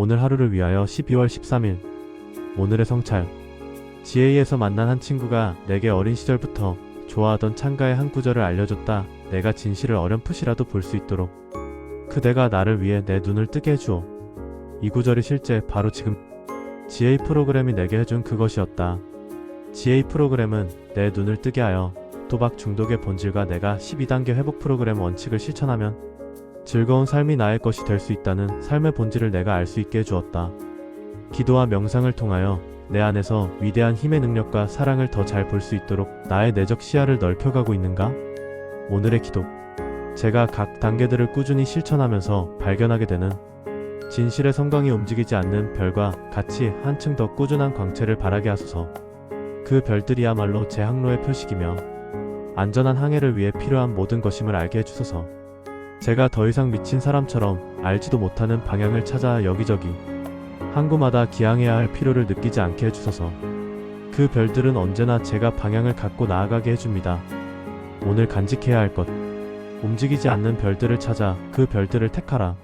오늘 하루를 위하여 12월 13일 오늘의 성찰 GA에서 만난 한 친구가 내게 어린 시절부터 좋아하던 찬가의 한 구절을 알려줬다. 내가 진실을 어렴풋이라도 볼 수 있도록 그대가 나를 위해 내 눈을 뜨게 해주오. 이 구절이 실제 바로 지금 GA 프로그램이 내게 해준 그것이었다. GA 프로그램은 내 눈을 뜨게 하여 도박 중독의 본질과 내가 12단계 회복 프로그램 원칙을 실천하면 즐거운 삶이 나의 것이 될 수 있다는 삶의 본질을 내가 알 수 있게 해주었다. 기도와 명상을 통하여 내 안에서 위대한 힘의 능력과 사랑을 더 잘 볼 수 있도록 나의 내적 시야를 넓혀가고 있는가? 오늘의 기도. 제가 각 단계들을 꾸준히 실천하면서 발견하게 되는 진실의 성광이 움직이지 않는 별과 같이 한층 더 꾸준한 광채를 바라게 하소서. 그 별들이야말로 제 항로의 표식이며 안전한 항해를 위해 필요한 모든 것임을 알게 해주소서. 제가 더 이상 미친 사람처럼 알지도 못하는 방향을 찾아 여기저기 항구마다 기항해야 할 필요를 느끼지 않게 해주소서. 그 별들은 언제나 제가 방향을 갖고 나아가게 해줍니다. 오늘 간직해야 할 것. 움직이지 않는 별들을 찾아 그 별들을 택하라.